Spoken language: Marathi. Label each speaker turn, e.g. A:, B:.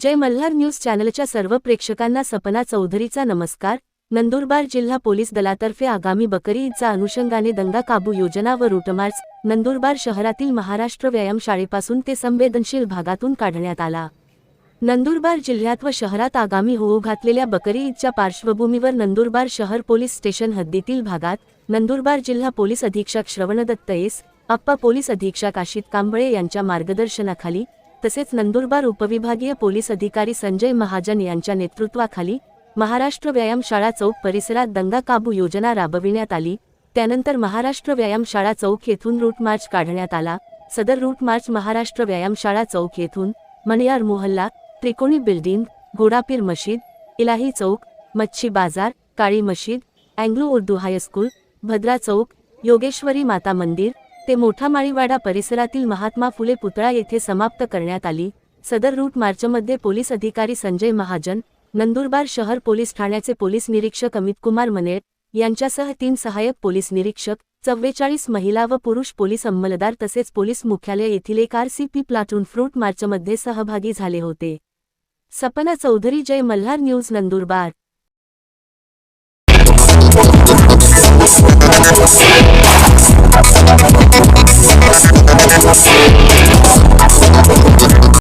A: जय मल्हार न्यूज चॅनलच्या सर्व प्रेक्षकांना सपना चौधरीचा नमस्कार. नंदुरबार जिल्हा पोलीस दलातर्फे आगामी बकरी ईदच्या अनुषंगाने दंगा काबू योजना व रूटमार्च नंदुरबार शहरातील महाराष्ट्र व्यायामशाळेपासून ते संवेदनशील भागातून काढण्यात आला. नंदुरबार जिल्ह्यात व शहरात आगामी होऊ घातलेल्या बकरी ईदच्या पार्श्वभूमीवर नंदुरबार शहर पोलीस स्टेशन हद्दीतील भागात नंदुरबार जिल्हा पोलीस अधीक्षक श्रवणदत्त एस अप्पा पोलीस अधीक्षक आशित कांबळे यांच्या मार्गदर्शनाखाली तसेच नंदुरबार उपविभागीय पोलीस अधिकारी संजय महाजन यांच्या नेतृत्वाखाली महाराष्ट्र व्यायामशाळा चौक परिसरात दंगा काबू योजना राबविण्यात आली. त्यानंतर महाराष्ट्र व्यायामशाळा चौक येथून रूट मार्च काढण्यात आला. सदर रूट मार्च महाराष्ट्र व्यायामशाळा चौक येथून मणियार मोहल्ला त्रिकोणी बिल्डिंग घोडापीर मशीद इलाही चौक Machhi Bazar Kali Masjid Anglo Urdu high school Bhadra Chowk Yogeshwari Mata Mandir ते मोठा माळीवाडा परिसरातील महात्मा फुले पुतळा येथे समाप्त करण्यात आली. सदर रूट मार्चमध्ये पोलीस अधिकारी संजय महाजन नंदुरबार शहर पोलीस ठाण्याचे पोलीस निरीक्षक अमित कुमार मनेर यांच्यासह तीन सहाय्यक पोलीस निरीक्षक चव्वेचाळीस महिला व पुरुष पोलीस अंमलदार तसेच पोलीस मुख्यालय येथील एक आरसीपी प्लाटून फ्रूट मार्चमध्ये सहभागी झाले होते. सपना चौधरी जय मल्हार न्यूज नंदुरबार. Peace.